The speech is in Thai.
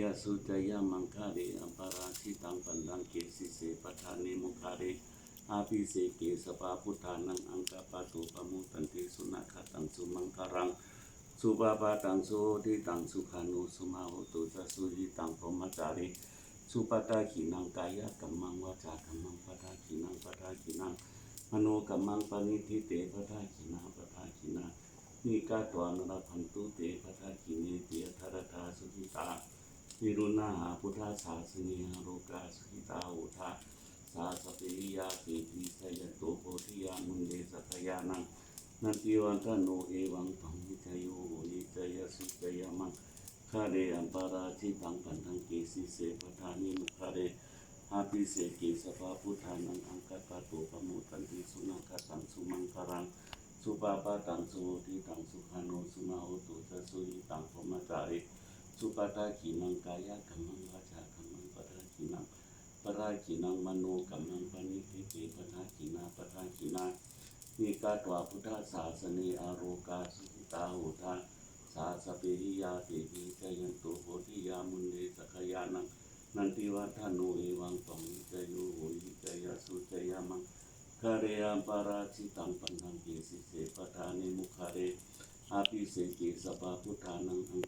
ยสุจยมังคาเรอัมปาราชิตังปันดังเกสิเสปทานิมุคาเรอาภิเสเกสปาพุทธานังอังกปาตุปมุตันติสุนัขตังสุมังคารังสุปาปาตังสุทิตังสุขานุสุมาหุตุจะสุยิตังพรหมจาริสุปตาขีนังกายกัมมังวาจากัมมังปทาขีนังปทาขีนังมโนกัมมังปณิทิเตปทาขีนาปทาขีนานิกาตวานรพันตุเตปทาขีเนเตียธารทาสุขิตา วิรุณาหาพุทธาสาสนีหาโรกาสุขิตาอุทาสาสปิยาติปิสยโตโพธิยามุนเดสัทยานังนาทีวันทโนเอวังปังวิทยโยนิจยสุจยมังคาเรอัมปาราชิตังปันทังเกสิเสปทานิมุคาเรอาภิเสเกสภาพุทธานังอังคปะโตปโมตันติสุนัขตังสุมังคารังสุปาปาตังสุทิตังสุขานุสุมาหุตุจะสุยตังพมจาริ สุปตาขีนังกายกัมมังวาจากัมมังปทาขีนังปราขีนังมโนกัมมังปณิทิเตปทาขีนาปทาขีนามีกาตวาพุทธศาสนีอาโรกาสุตาหุทาสาสเปริยาติปิจยันตุโหติยามุนเดสขยานังนันติวัฒโนเอวังปังจโยโหยิจยสุจยามังคาเรอัมปาราชิตังปันทังเกสิเสปทานิมุคาเรอาภิเสเกสปาพุทธานังอัง